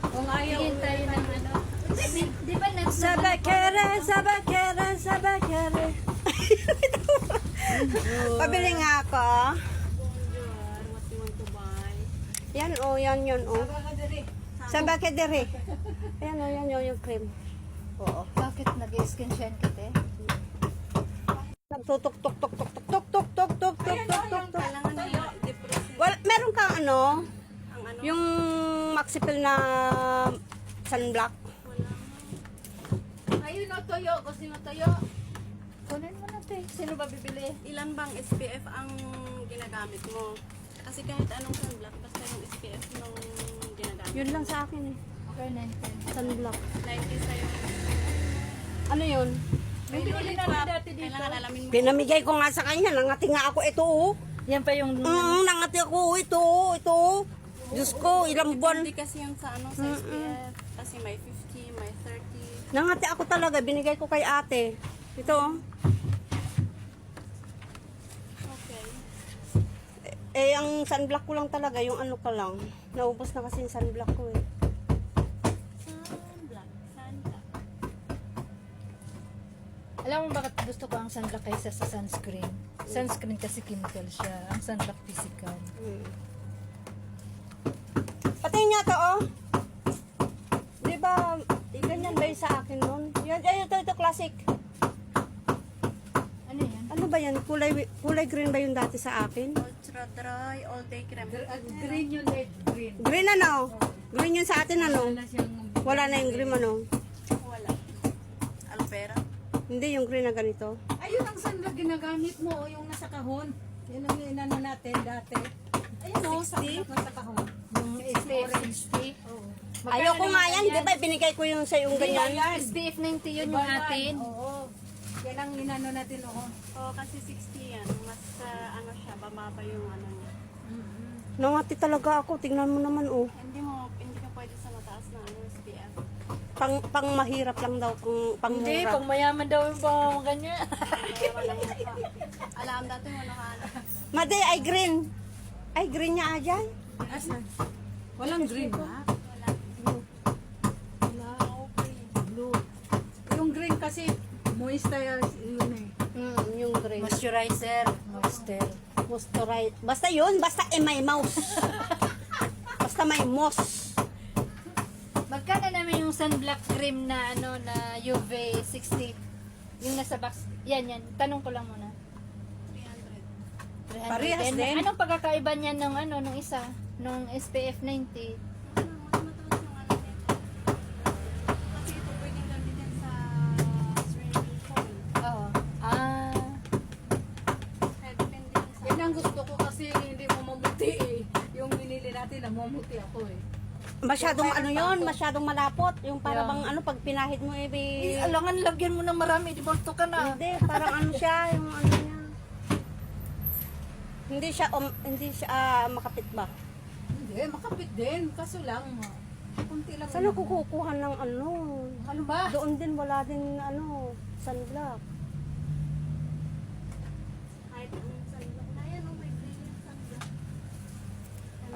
Kung ayaw, tayo ng ano. Di, ba next Sabakere, sabakere, sabakere. Pabili nga ako. What you want to buy? Yan oh, yan yun oh. Sabakere. Yan oh, yan yun yung cream. Oo. Bakit nag-skin shine ka, te? Nagtutok tok tok tok tok tok tok tok tok tok tok tok tok. Well, meron kang ang ano. Yung maxipil na sunblock. Ayun o, toyo. Gusto mo toyo? Kunin mo na, te. Sino ba bibili? Ilan bang SPF ang ginagamit mo? Kasi kahit anong sunblock, basta yung SPF nung ginagamit. Yun lang sa akin eh. Okay, 910. Sunblock. 90 sa'yo. Ano yun? Bibili lollipop. namin dati dito. Kailangan alamin mo. Pinamigay ko nga sa kanya. Nangati nga ako ito oh. Yan pa yung... Mm, nangati ako ito oh, ito oh. Diyos ko, ilang buwan. Hindi kasi yung sa ano sa SPF. Kasi may 50, may 30. Nangati ako talaga. Binigay ko kay ate. Ito oh. Okay. Eh, ang sunblock ko lang talaga, yung ano ka lang. Naubos na kasi yung sunblock ko eh. Sunblock. Sunblock. Alam mo bakit gusto ko ang sunblock kaysa sa sunscreen? Sunscreen kasi chemical siya. Ang sunblock physical. Hmm. Niya to, oh. Di ba, ganyan ba yung sa akin nun? Yan, ay, ito, ito, classic. Ano yan? Ano ba yan? Kulay, kulay green ba yung dati sa akin? Ultra dry all day cream. green yun, red green. Green ano? Green yun sa atin ano? siyang... Wala na yung green ano? Wala. Aloe vera. Hindi yung green na ganito. Ayun ang sunblock ginagamit mo, o yung nasa kahon. Yan ang inano natin dati. Ayun o, sunblock nasa kahon. Yung SPF 60. Ayoko nga yan, di ba? Binigay ko yung sa yung ganyan. SPF 90 yun yung atin. Oo. Yan ang inano natin noon. Oo, kasi 60 yan. Mas ah, ano siya, bumaba yung ano niya. Nangati talaga ako. Tingnan mo naman oh. Hindi mo, hindi ka pwede sa mataas na ano, SPF. Pang, pang mahirap lang daw. Pang, pang Hindi, mura. pang mayaman daw yung pang ganyan. Kaya wala mo pa. Alam dati mo nakaano. Made, ay green. Ay green niya ajan. Asan? Walang green ha? Wala. Blue. Yung green kasi, moisturize yun eh. Mm, yung green. Moisturizer. Moisture. Moisturize. Basta yun, basta eh, may mouse. basta may moss. Magkano naman yung sunblock cream na ano na UV 60? Yung nasa box. Yan, yan. Tanong ko lang muna. 300. 300 Parehas din. Anong pagkakaiba niya ng ano nung isa? Nung SPF 90? Ano, mas mataas yung ano nito. Kasi ito pwedeng gamitin sa swimming pool. Oo. Ah. Yun. Yan ang gusto ko kasi hindi mo mamuti eh. Yung binili natin, namumuti ako eh. Masyadong ano yon, masyadong malapot. Yung para bang ano, pag pinahid mo eh, Eh, be- alangan lagyan mo ng marami. Di bolto ka na. Hindi, parang ano siya, yung ano. Hindi siya, um, hindi siya ah, makapit ba? Hindi, makapit din. Kaso lang, kunti lang. Saan ako kukuha ng ano? Ano ba? Doon din wala din ano, sunblock. Kahit anong sunblock na yan, oh, may brilliant sunblock. Yan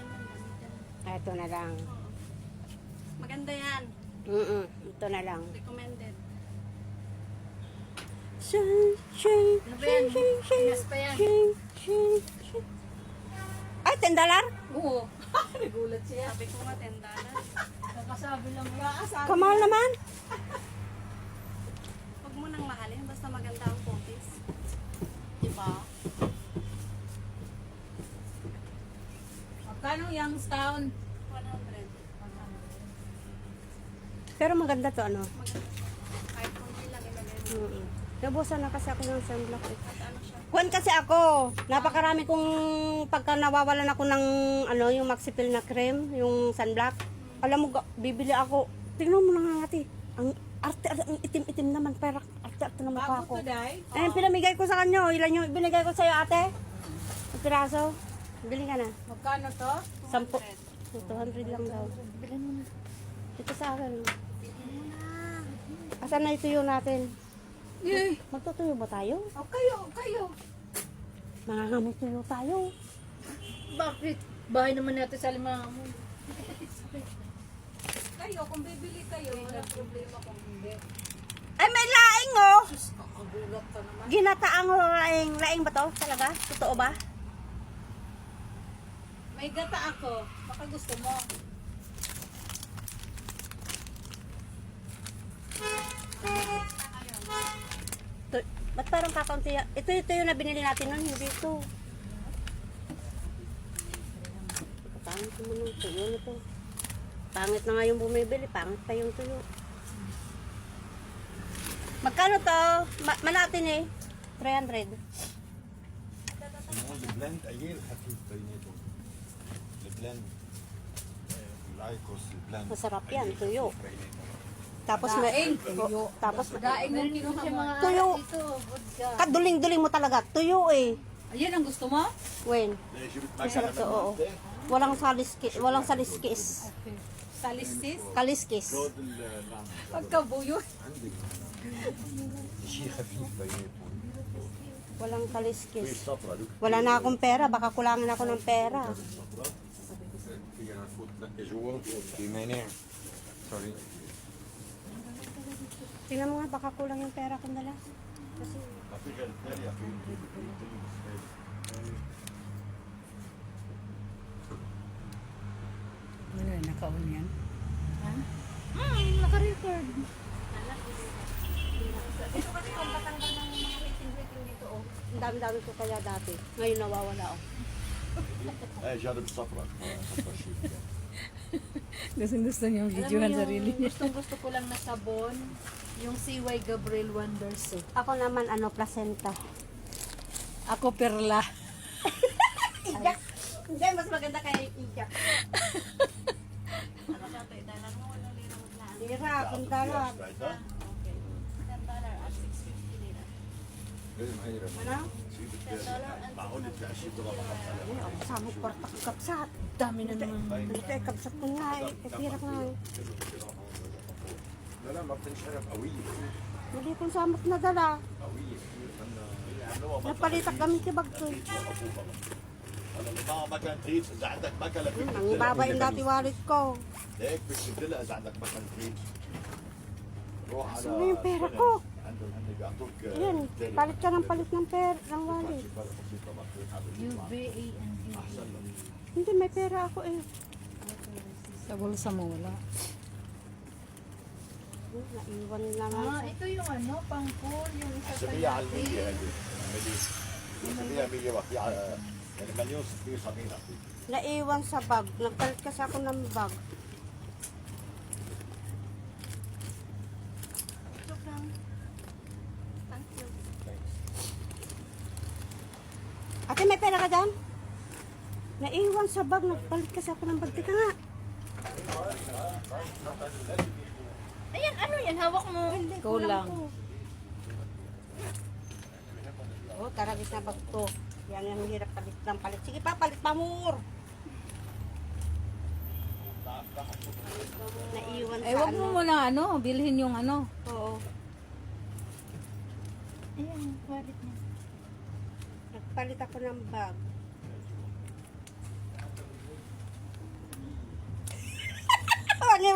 ang gamitin. Ah, Ito na lang. Maganda yan. Mm ito na lang. Recommended. Shing, shing, Ano shing, shing, shing, yan. shing, shing, shing. Ay, 10 dollar? Oo. Nagulat siya. Sabi ko nga, 10 dollars. Kakasabi lang yan. Kaasabi. Kamahal naman. Huwag mo nang mahalin, basta maganda ang potis. Diba? Magkano Youngstown? 100. Pero maganda to, ano? Maganda. Kahit kung lang ilagay mo. Mm Nabusan na kasi ako ng sunblock. eh. Kuwan kasi ako, napakarami kong pagka nawawalan ako ng ano, yung Maxipil na cream, yung sunblock. Alam mo, bibili ako. Tingnan mo na nga ate. Ang arte, arte ang itim-itim naman, pero arte-arte na mukha Bago ko. to, Day. Ayun, pinamigay ko sa kanya. Ilan yung binigay ko sa'yo, ate? Ang piraso. Bili ka na. Magkano to? Sampo. 200 lang daw. Bilhin mo na. Ito sa akin. Asan na ituyo natin? Yay! Magtutuyo ba tayo? Oh, kayo, kayo. Mangangamoy tuyo tayo. Bakit? Bahay naman natin sa limangan mo. Kayo, kung bibili kayo, walang problema kung hindi. Ay, may laing oh! Sus, nakagulat ka naman. Ginataang laing. Laing ba to? Talaga? Totoo ba? May gata ako. Baka gusto mo. Ito, ba't parang kakaunti yan? Ito, ito yung na natin nun, hindi ito. Pangit naman yung tuyo na to. Pangit na nga yung bumibili, pangit pa yung tuyo. Magkano to? Ma manatin eh. 300. Leblanc, ayer hafif pa yun ito. Leblanc. Laikos, Leblanc. Masarap yan, tuyo. Tapos may oh, tapos daing na rin sa mga tuyo. Kaduling-duling mo talaga, tuyo eh. Ayan ang gusto mo? Wen. Sarap oo. Walang saliskis, walang saliskis. Saliskis? Kaliskis. Pagkabuyo. walang kaliskis. Wala na akong pera, baka kulangin ako ng pera. Sorry. Tingnan mo nga, baka kulang yung pera kong dala. Kasi... Kasi can tell you, can give it to naka-on yan. Ha? Hmm, naka-record. Dito kasi kung patanggal ng mga rating-rating dito, oh. Ang dami-dami ko kaya dati. Ngayon nawawala, oh. Ay, siya rin sa prak. Gusto-gusto niya ang videohan sarili niya. Gusto-gusto ko lang na sabon. Yung CY Gabriel Wonder Set. Eh. Ako naman, ano, placenta. Ako, perla. Iyak. Hindi, mas maganda kay iyak. Lira, kundalan. Ano? Ay, ako sa mo, kwartak kapsat. Dami na naman. Ito, kapsat ko nga eh. Kapirap nga eh. لا لا ما بتنشرب قوية Hindi kong samot na dala. قوية كثير عندنا Napalitak kami kibag ko. eh. هلا ما مكان تريد اذا عندك مكنه فيك Ang ibaba yung dati wallet ko. هيك بتشد لها اذا عندك مكان تريد روح على Ano yung pera ko? عندهم هن بيعطوك Ayan, palit ka ng palit ng pera, ng wallet. فرق بسيطه ما في حابب UVA and احسن لك Hindi, may pera ako eh. Sa bulsa mo wala. Naiwan lang. Ah, ito yung ano, pangkul, yung isa sa Sabiya, almigya, Sabiya, almigya, wakya, yan naman yung sabiya sa akin. Naiwan sa bag. Nagkalit kasi ako ng bag. Ate, may pera ka dyan? Naiwan sa bag. Nagpalit kasi ako ng bag. Teka nga. Ayan, ano yan? Hawak mo. Kulang. Oh, taragis na bag to. Yan yung hirap palit ng palit. Sige pa, palit pa more. Naiwan sa Eh, wag ano. mo muna ano, bilhin yung ano. Oo. Ayan, wallet niya. Nagpalit ako ng bag. Huwag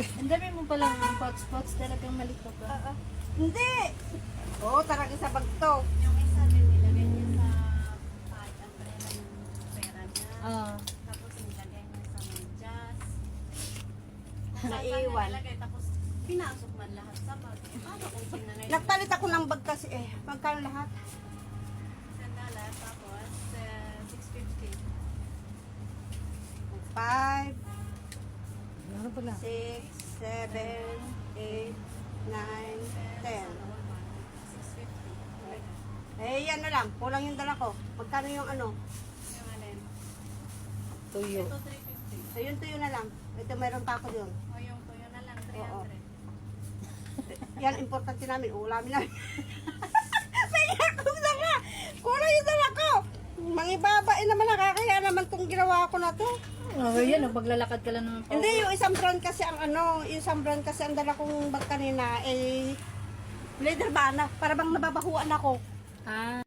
Ang dami mo palang pots-pots talagang malito ka. Hindi. Oo, taragi sa bag to. Yung isa din nilagay niya sa bag, ang pera yung pera niya. Ah. Tapos nilagay niya sa medyas. Naiwan. Nilagay, tapos pinasok man lahat sa bag. Paano kung sinangay? Nagpalit ako ng bag kasi eh. Magkano lahat? Sandala, tapos uh, 650. 5, Ano pala? 6, 7, 8, 9, 10. 650. Eh, yan na lang. Kulang yung dala ko. Magkano yung ano? Tuyo. Ito 350. Ayun, tuyo na lang. Ito, mayroon pa ako yun. O yung tuyo na lang, 300. Yan, importante namin. Ulamin namin. May akong dala. Kulang yung dala ko. Mangibabain naman nakakaya naman tong ginawa ko na to. Oh, yan, maglalakad ka lang ng Hindi, yung isang brand kasi ang ano, yung isang brand kasi ang dala kong bag kanina, eh, Leather ba na? Para bang nababahuan ako. Ah.